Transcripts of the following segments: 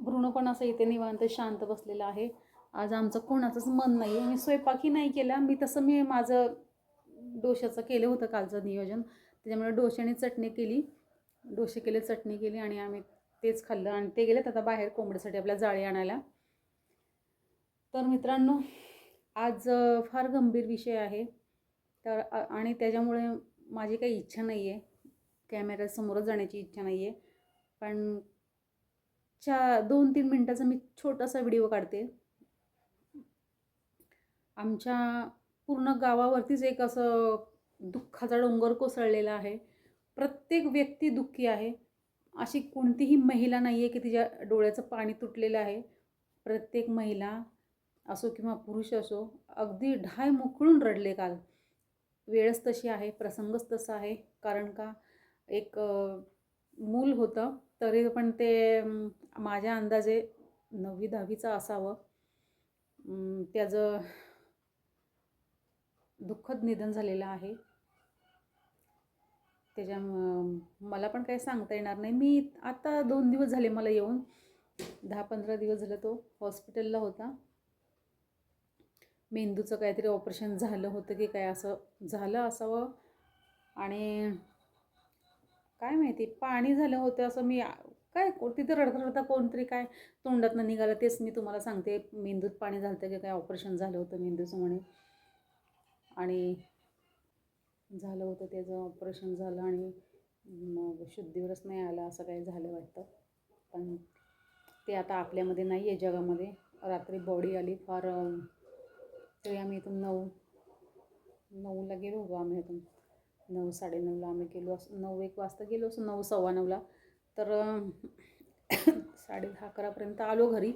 भ्रूण पण असं इथे निवांत शांत बसलेलं आहे. आज आमचं कोणाचंच मन नाही आहे मी स्वयंपाकही नाही केला. मी तसं मी माझं डोशाचं केलं होतं कालचं नियोजन. त्याच्यामुळे डोश्याने चटणी केली. डोसे केले चटणी केली आणि आम्ही तेच खाल्लं आणि ते गेलेत आता बाहेर कोंबडीसाठी आपल्या जाळी आणायला. तर मित्रांनो आज फार गंभीर विषय आहे. तर आणि त्याच्यामुळे माझी काही इच्छा नाही आहे कॅमेऱ्यासमोरच जाण्याची इच्छा नाही आहे पण चा दोन तीन मिनटाचा मी छोटासा व्हिडिओ काढते. आमच्या पूर्ण गावावरतीच एक असं दुःखाचा डोंगर कोसळलेला आहे. प्रत्येक व्यक्ती दुःखी आहे. अशी कोणतीही महिला नाही आहे की तिच्या डोळ्याचं पाणी तुटलेलं आहे. प्रत्येक महिला असो किंवा पुरुष असो अगदी ढाय मोकळून रडले काल. वेळच तशी आहे प्रसंगच तसा आहे. कारण का? एक होतं तरी पण ते माझ्या अंदाजे नववी दहावीचं असावं. त्याचं दुःखद निधन झालेलं आहे. त्याच्या मला पण काही सांगता येणार नाही. मी आता दोन दिवस झाले मला येऊन. दहा पंधरा दिवस झालं तो हॉस्पिटलला होता. मेंदूचं काहीतरी ऑपरेशन झालं होतं की काय असं झालं असावं. आणि काय माहिती पाणी झालं होतं असं मी काय तिथं रडता रडता कोणतरी काय तोंडातनं निघालं तेच मी तुम्हाला सांगते. मेंदूत पाणी झालं होतं की काय ऑपरेशन झालं होतं मेंदूचं म्हणे आणि झालं होतं त्याचं ऑपरेशन झालं आणि मग शुद्धीवरच नाही आलं असं काही झालं वाटतं. पण ते आता आपल्यामध्ये नाही आहे जगामध्ये. रात्री बॉडी आली फार ते तरी आम्ही इथून नऊ नऊला गेलो होतो आम्ही इथून. नऊ साडेनऊला आम्ही गेलो असं नऊ एक वाजता गेलो असं नऊ सव्वा नऊला. तर साडे दहा अकरापर्यंत आलो घरी.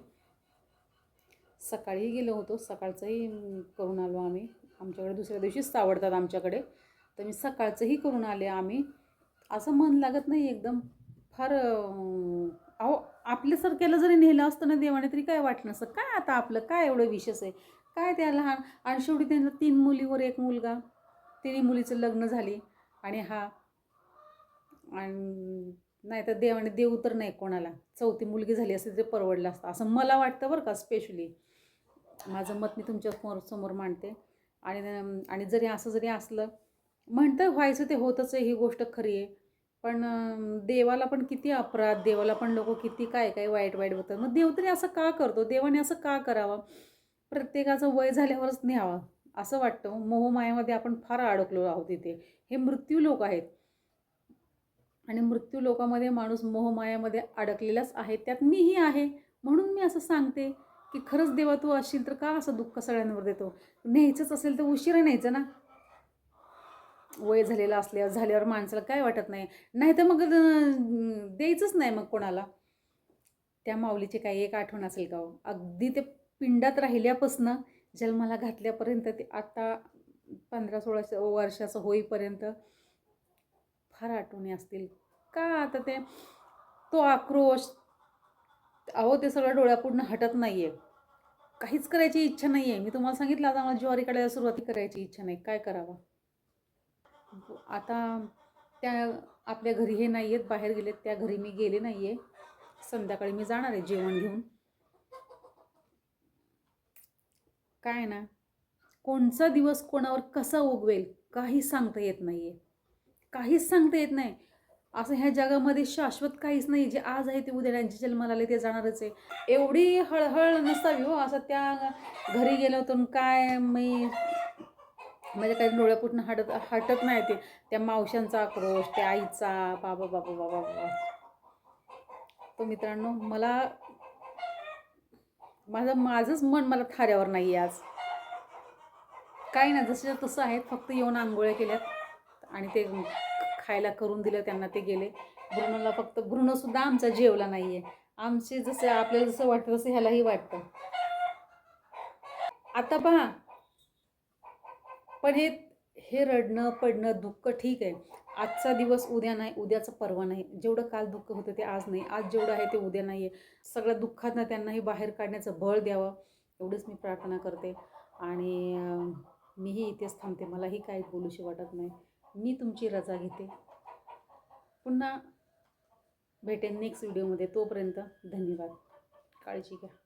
सकाळी गेलो होतो. सकाळचंही करून आलो आम्ही. आमच्याकडे दुसऱ्या दिवशीच आवडतात आमच्याकडे. तर मी सकाळचंही करून आले आम्ही. असं मन लागत नाही एकदम. फार अहो आपल्यासारख्याला जरी नेलं असतं ना देवाने तरी काय वाटलं असं काय आता आपलं? काय एवढं विशेष आहे? काय त्या लहान आणि शेवटी त्यांना तीन मुलीवर एक मुलगा. तिन्ही मुलीचं लग्न झाली आणि हा आणि नाही तर देवाने देऊ तर नाही कोणाला. चौथी मुलगी झाली असते तरी परवडलं असतं. असं मला वाटतं बरं का स्पेशली माझं मत मी तुमच्यासमोर समोर मांडते. आणि आणि जरी असं जरी असलं म्हणतं व्हायचं ते होतच आहे ही गोष्ट खरी आहे. पण देवाला पण किती अपराध देवाला पण लोक किती काय काय वाईट वाईट होतं. मग देव तरी असं का करतो? देवाने असं का करावं? प्रत्येकाचं वय झाल्यावरच न्यावं. असं वाटतं मोहमायामध्ये आपण फार अडकलो आहोत इथे. हे मृत्यू लोक आहेत. आणि मृत्यू लोकामध्ये माणूस मोहमायामध्ये अडकलेलाच आहे त्यात मीही आहे. म्हणून मी असं सांगते की खरंच देवा तू असशील तर का असं दुःख सगळ्यांवर देतो? न्यायचंच असेल तर उशिरा न्यायचं ना? वय झालेलं असल्या झाल्यावर माणसाला काय वाटत नाही? नाही तर मग द्यायचंच नाही मग कोणाला. त्या माऊलीची काही एक आठवण असेल का हो? अगदी ते पिंडात राहिल्यापासनं जन्माला घातल्यापर्यंत ते आत्ता पंधरा सोळा वर्षाचं होईपर्यंत फार आठवणी असतील. का आता ते तो आक्रोश अहो ते सगळं डोळ्यापुढनं हटत नाही आहे काहीच करायची इच्छा नाही आहे मी तुम्हाला सांगितलं आता मला ज्वारी काढायला सुरुवात करायची इच्छा नाही. काय करावं? आता त्या आपल्या घरी हे नाही आहेत बाहेर गेलेत. त्या घरी मी गेले नाही आहे संध्याकाळी मी जाणार आहे जेवण घेऊन. काय ना? कोणचा दिवस कोणावर कसा उगवेल? काहीच सांगता येत नाही आहे काहीच सांगता येत नाही. असं ह्या जगामध्ये शाश्वत काहीच नाही जे आज आहे ते उद्या ज्यांचे जन्माला आले ते जाणारच आहे. एवढी हळहळ नसावी हो. असं त्या घरी गेलो तर काय मी म्हणजे काही डोळ्यापुटणं हटत हटत नाही ते. त्या मावशांचा आक्रोश त्या आईचा बाबा बाबा बाबा बाबा. तो मित्रांनो मला माझं माझंच मन मला थाऱ्यावर नाही आहे आज. काही ना जसं तसं आहेत फक्त येऊन आंघोळ्या केल्यात. आणि ते खायला करून दिलं त्यांना ते गेले. भ्रूणाला फक्त भ्रूणसुद्धा आमचा जेवला नाही आहे आमचे जसं आपल्याला जसं वाटतं तसं ह्यालाही वाटतं. आता पहा. पण हे हे रडणं पडणं दुःख ठीक आहे. आजचा दिवस उद्या नाही उद्याचं परवा नाही. जेवढं काल दुःख होतं ते आज नाही. आज जेवढं आहे ते उद्या नाही आहे सगळ्या दुःखातनं त्यांनाही बाहेर काढण्याचं बळ द्यावं. एवढंच मी प्रार्थना करते. आणि मीही इथेच थांबते. मलाही काही बोलूशी वाटत नाही. मी तुमची रजा घेते. पुन्हा भेटेन नेक्स्ट व्हिडिओमध्ये तोपर्यंत धन्यवाद. काळजी घ्या.